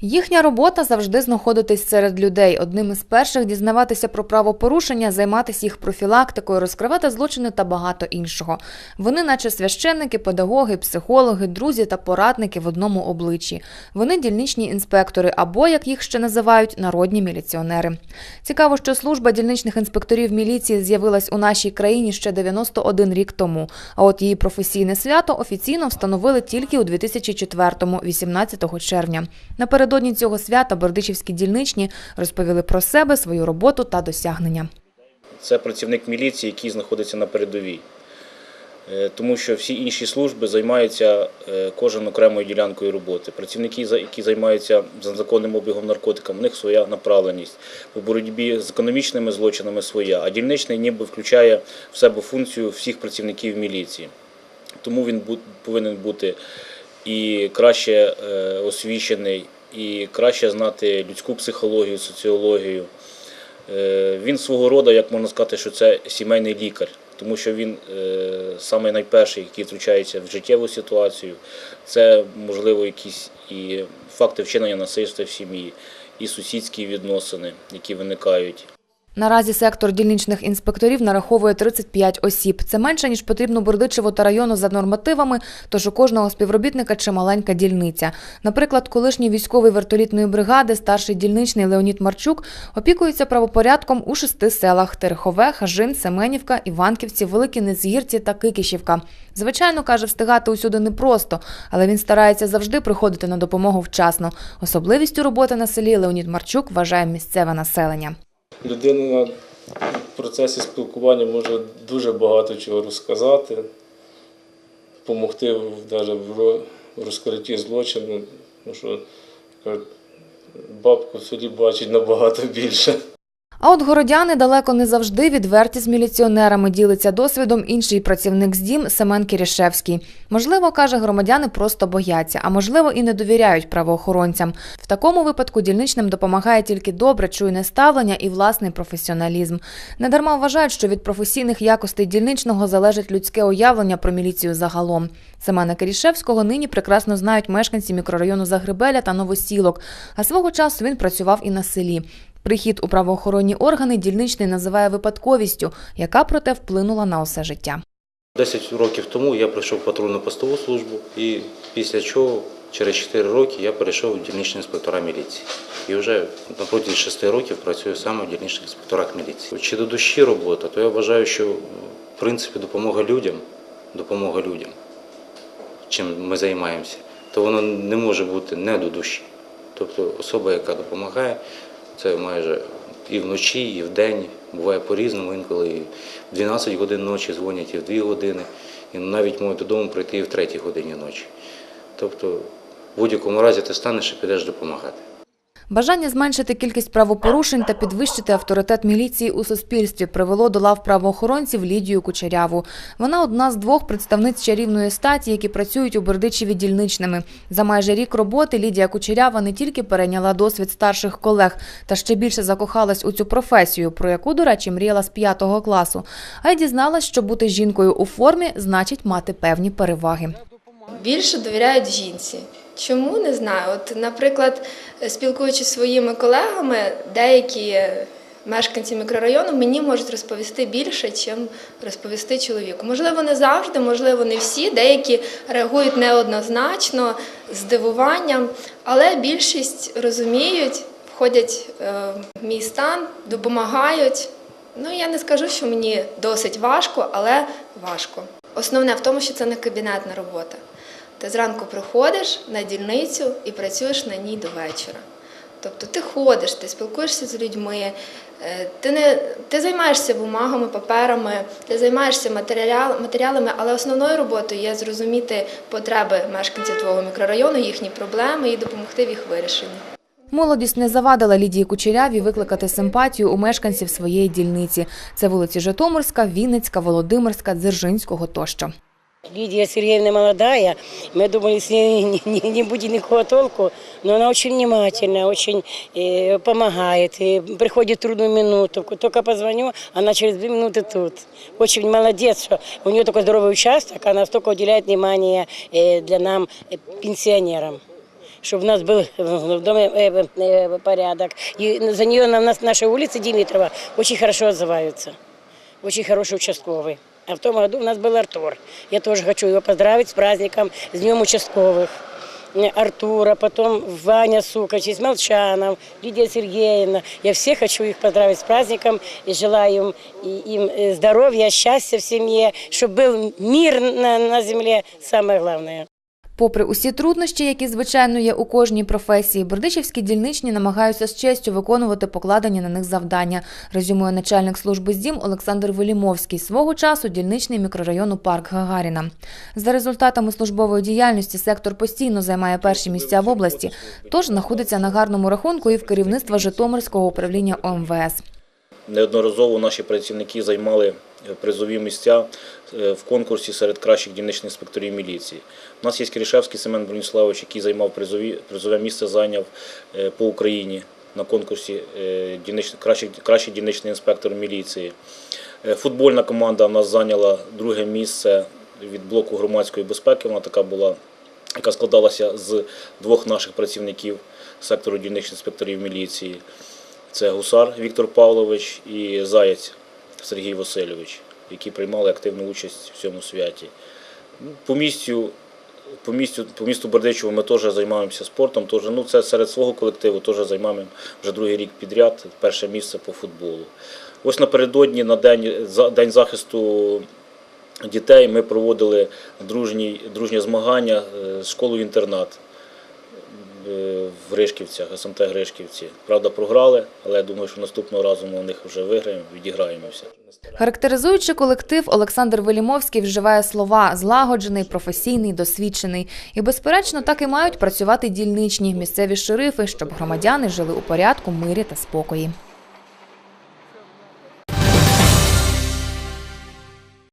Їхня робота завжди знаходитись серед людей. Одним із перших дізнаватися про правопорушення, займатися їх профілактикою, розкривати злочини та багато іншого. Вони, наче священники, педагоги, психологи, друзі та порадники в одному обличчі. Вони дільничні інспектори або, як їх ще називають, народні міліціонери. Цікаво, що служба дільничних інспекторів міліції з'явилась у нашій країні ще 91 рік тому. А от її професійне свято офіційно встановили тільки у 2004-му, 18 червня. Напередодні цього свята бердичівські дільничні розповіли про себе, свою роботу та досягнення. Це працівник міліції, який знаходиться на передовій. Е, Тому що всі інші служби займаються е, кожен окремою ділянкою роботи. Працівники, які займаються законним обігом наркотиками, у них своя направленість. У боротьбі з економічними злочинами своя, а дільничний ніби включає в себе функцію всіх працівників міліції. Тому він повинен бути і краще е, освічений, і краще знати людську психологію, соціологію. Е, Він свого роду, як можна сказати, що це сімейний лікар, тому що він е, саме найперший, який втручається в життєву ситуацію. Це можливо якісь і факти вчинення насильства в сім'ї, і сусідські відносини, які виникають. Наразі сектор дільничних інспекторів нараховує 35 осіб. Це менше, ніж потрібно Бердичеву та району за нормативами, тож у кожного співробітника чималенька дільниця. Наприклад, колишній військовий вертолітної бригади, старший дільничний Леонід Марчук, опікується правопорядком у шести селах – Терехове, Хажин, Семенівка, Іванківці, Великі Незгірці та Кикішівка. Звичайно, каже, встигати усюди непросто, але він старається завжди приходити на допомогу вчасно. Особливістю роботи на селі Леонід Марчук вважає місцеве населення. Людина в процесі спілкування може дуже багато чого розказати, допомогти навіть в розкритті злочину, тому що кажуть, бабку в селі бачить набагато більше. А от городяни далеко не завжди відверті з міліціонерами ділиться досвідом інший працівник з дім Семен Кірішевський. Можливо, каже, громадяни просто бояться, а можливо і не довіряють правоохоронцям. В такому випадку дільничним допомагає тільки добре чуйне ставлення і власний професіоналізм. Недарма вважають, що від професійних якостей дільничного залежить людське уявлення про міліцію загалом. Семена Кирішевського нині прекрасно знають мешканці мікрорайону Загребеля та Новосілок, а свого часу він працював і на селі. Прихід у правоохоронні органи дільничний називає випадковістю, яка проте вплинула на усе життя. 10 років тому я прийшов в патрульну постову службу, і після чого через 4 роки я перейшов в дільничні інспектора міліції. І вже протязі 6 років працюю саме в дільничних інспекторах міліції. Чи до душі робота, то я вважаю, що в принципі допомога людям, допомога людям, чим ми займаємося, то воно не може бути не до душі. Тобто особа, яка допомагає, це майже і вночі, і в день. буває по-різному, інколи і в 12 годин ночі дзвонять, і в 2 години, і навіть можуть додому прийти і в 3 годині ночі. Тобто, в будь-якому разі ти станеш і підеш допомагати. Бажання зменшити кількість правопорушень та підвищити авторитет міліції у суспільстві привело до лав правоохоронців Лідію Кучеряву. Вона одна з двох представниць чарівної статі, які працюють у Бердичеві дільничними. За майже рік роботи Лідія Кучерява не тільки перейняла досвід старших колег та ще більше закохалась у цю професію, про яку, до речі, мріяла з п'ятого класу, а й дізналась, що бути жінкою у формі значить мати певні переваги. більше довіряють жінці. Чому не знаю? От, наприклад, спілкуючись зі своїми колегами, деякі мешканці мікрорайону мені можуть розповісти більше, чим розповісти чоловіку. Можливо, не завжди, можливо, не всі. Деякі реагують неоднозначно, здивуванням, але більшість розуміють, входять е, в мій стан, допомагають. Ну, я не скажу, що мені досить важко, але важко. Основне в тому, що це не кабінетна робота. Ти зранку приходиш на дільницю і працюєш на ній до вечора. Тобто ти ходиш, ти спілкуєшся з людьми, е, ти, не, ти займаєшся бумагами, паперами, ти займаєшся матеріал, матеріалами, але основною роботою є зрозуміти потреби мешканців твого мікрорайону, їхні проблеми і допомогти в їх вирішенні. Молодість не завадила Лідії Кучеряві викликати симпатію у мешканців своєї дільниці. Це вулиці Житомирська, Вінницька, Володимирська, Дзержинського тощо. Лидия Сергеевна молодая, мы думали, с ней не, не- не будет никакого толку, но она очень внимательная, очень э, помогает, и приходит в трудную минуту, только позвоню, она через две минуты тут. Очень молодец, что у нее такой здоровый участок, она столько уделяет внимания э, для нам, э, пенсионерам. чтобы у нас был в доме э, э, порядок. И за нее на нас, наши улицы Димитрова очень хорошо отзываются. Очень хороший участковый. А в том году у нас был Артур. Я тоже хочу его поздравить с праздником, с Днем участковых. Э, Артура, потом Ваня Сукач, Молчанов, Лидия Сергеевна. Я всех хочу их поздравить с праздником и желаю им, и- им э, здоровья, счастья в семье, чтобы был мир на, на земле, самое главное. Попри усі труднощі, які звичайно є у кожній професії, бердичівські дільничні намагаються з честю виконувати покладені на них завдання. Резюмує начальник служби ЗДІМ Олександр Велімовський. Свого часу дільничний мікрорайону Парк Гагаріна. За результатами службової діяльності сектор постійно займає перші місця в області, тож знаходиться на гарному рахунку і в керівництва Житомирського управління ОМВС. Неодноразово наші працівники займали призові місця е, в конкурсі серед кращих дільничних інспекторів міліції. У нас є Киришевський Семен Броніславович, який займав призові, призове місце, зайняв е, по Україні на конкурсі е, кращий, кращий дільничний інспектор міліції. Е, Футбольна команда у нас зайняла друге місце від блоку громадської безпеки. Вона така була, яка складалася з двох наших працівників сектору дільничних інспекторів міліції. Це гусар Віктор Павлович і Заєць Сергій Васильович, які приймали активну участь в цьому святі. Ну, По місцю, по місцю, по місту Бердичево ми теж займаємося спортом. Теж, ну, це серед свого колективу теж займаємо вже другий рік підряд перше місце по футболу. Ось напередодні на день, за- день захисту дітей ми проводили дружні, дружнє змагання е, з школою-інтернат е, в Гришківцях, СМТ Гришківці. Правда, програли, але я думаю, що наступного разу ми у них вже виграємо, відіграємося. Характеризуючи колектив, Олександр Велімовський вживає слова злагоджений, професійний, досвідчений. І, безперечно, так і мають працювати дільничні місцеві шерифи, щоб громадяни жили у порядку, мирі та спокої.